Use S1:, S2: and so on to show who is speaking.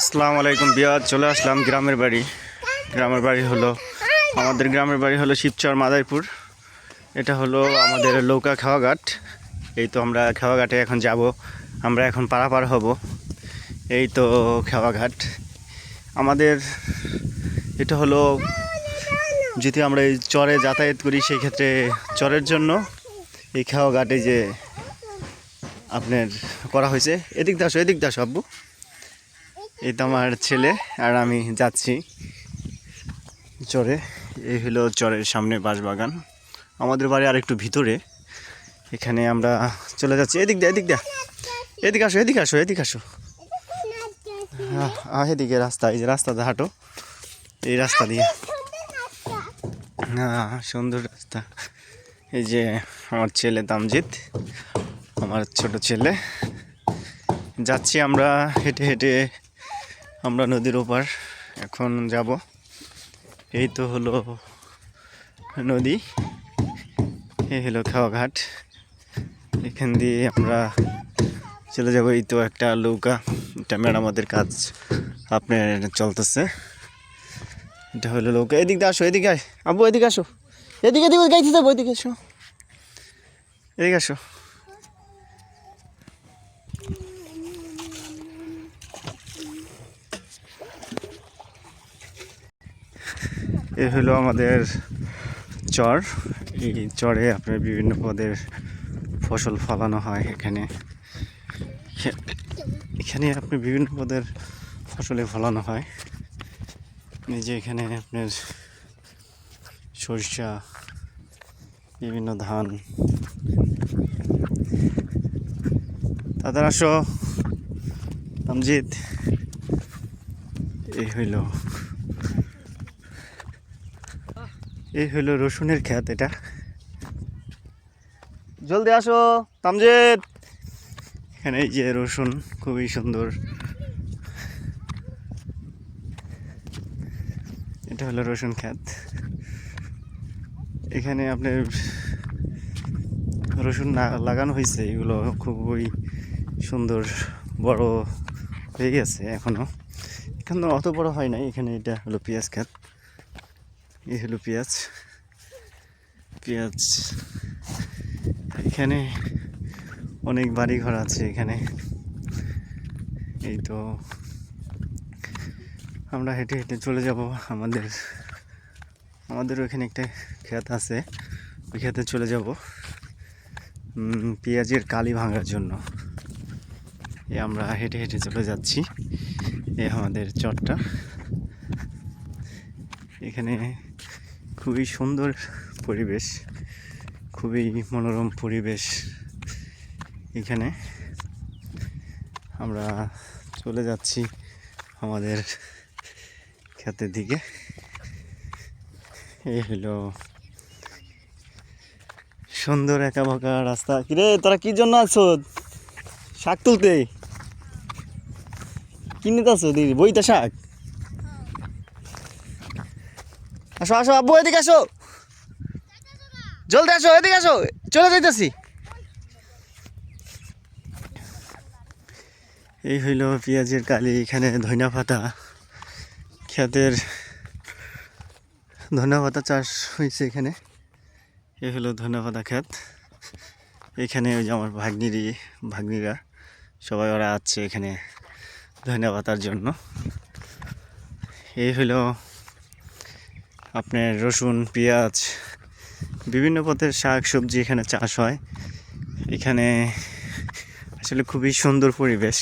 S1: আসসালামু আলাইকুম বিয়াদ চলে আসলাম গ্রামের বাড়ি। গ্রামের বাড়ি হলো, আমাদের গ্রামের বাড়ি হলো শিবচর মাদারীপুর। এটা হলো আমাদের লৌকা খাওয়াঘাট। এই তো আমরা খাওয়াঘাটে এখন যাব, আমরা এখন পারাপার হব। এই তো খাওয়াঘাট। আমাদের এটা হলো, যদি আমরা এই চরে যাতায়াত করি সেই ক্ষেত্রে চরের জন্য এই খাওয়াঘাটে যে আপনার করা হয়েছে। এদিক দাসো এদিক দাসো আব্বু। এই তো আমার ছেলে আর আমি যাচ্ছি চরে। এই হলো চরের সামনে বাঁশবাগান। আমাদের বাড়ি আর একটু ভিতরে। এখানে আমরা চলে যাচ্ছি। এদিক দা এদিক দা এদিকে আসো এদিকে আসো এদিকে আসো। আহ, এদিকে রাস্তা এই যে রাস্তাতে হাঁটো। এই রাস্তা দিয়ে। হ্যাঁ সুন্দর রাস্তা। এই যে আমার ছেলে তামজিৎ আমার ছোট ছেলে। যাচ্ছি আমরা হেঁটে হেঁটে আমরা নদীর ওপার এখন যাব। এই তো হলো নদী। এই হলো খাওয়াঘাট এখান দিয়ে আমরা চলে যাব। এই তো একটা নৌকা। এটা মেরামতের কাজ আপনার চলতেছে। এটা হলো নৌকা। এদিকে আসো, এদিকে আয়। আব্বু, এদিকে আসো। এদিকে এদিকে গাইতে যাব, এদিকে আসো। এদিকে আসো। এ হলো আমাদের চর। এই চরে আপনার বিভিন্ন পদের ফসল ফলানো হয় এখানে। এখানে আপনি বিভিন্ন পদের ফসলে ফলানো হয়। নিজে এখানে আপনার সরিষা, বিভিন্ন ধান। তাদের আসো আমজিৎ এই হইল। এই হলো রসুনের ক্ষেত এটা। জলদি আসো। তামজেদ! এখানে এই যে রসুন খুবই সুন্দর। এটা হলো রসুন ক্ষেত এখানে আপনার রসুন না- লাগানো হয়েছে এগুলো খুবই সুন্দর বড় হয়ে গেছে এখনও। এখানে অত বড় হয় নাই এখানে এটা হলো পেঁয়াজ ক্ষেত এই হলো পেঁয়াজ। পেঁয়াজ, এখানে অনেক বাড়ি ঘর আছে এখানে। এই তো আমরা হেঁটে হেঁটে চলে যাব। আমাদের আমাদের ওখানে একটা ক্ষেত আছে। ওই ক্ষেতে চলে যাব। পেঁয়াজের কালি ভাঙার জন্য। এ আমরা হেঁটে হেঁটে চলে যাচ্ছি। এ আমাদের চটটা এখানে খুবই সুন্দর পরিবেশ, খুবই মনোরম পরিবেশ এখানে। আমরা চলে যাচ্ছি আমাদের ক্ষেতের দিকে। এই হলো সুন্দর একা বাঁকা রাস্তা। কিরে, তোরা কি জন্য আছো? শাক তুলতে? কিনে তো আছো দিদি বইতে শাক? আসো আসো, আব্বু, এদিকে আসো। জলদি আসো, এদিকে আসো। চলে যাইতেছি। এই হইল পেঁয়াজের কালি, এখানে ধনিয়া পাতা। ক্ষেতের ধনিয়া পাতা চাষ হয়েছে এখানে। এই হলো ধনিয়া পাতা ক্ষেত এখানে ওই যে আমার ভাগ্নিরি ভাগ্নিরা, সবাই ওরা আছে এখানে ধনিয়া পাতার জন্য। এই হলো আপনার রসুন, পেঁয়াজ, বিভিন্ন পথের শাক সবজি এখানে চাষ হয়। এখানে আসলে খুবই সুন্দর পরিবেশ।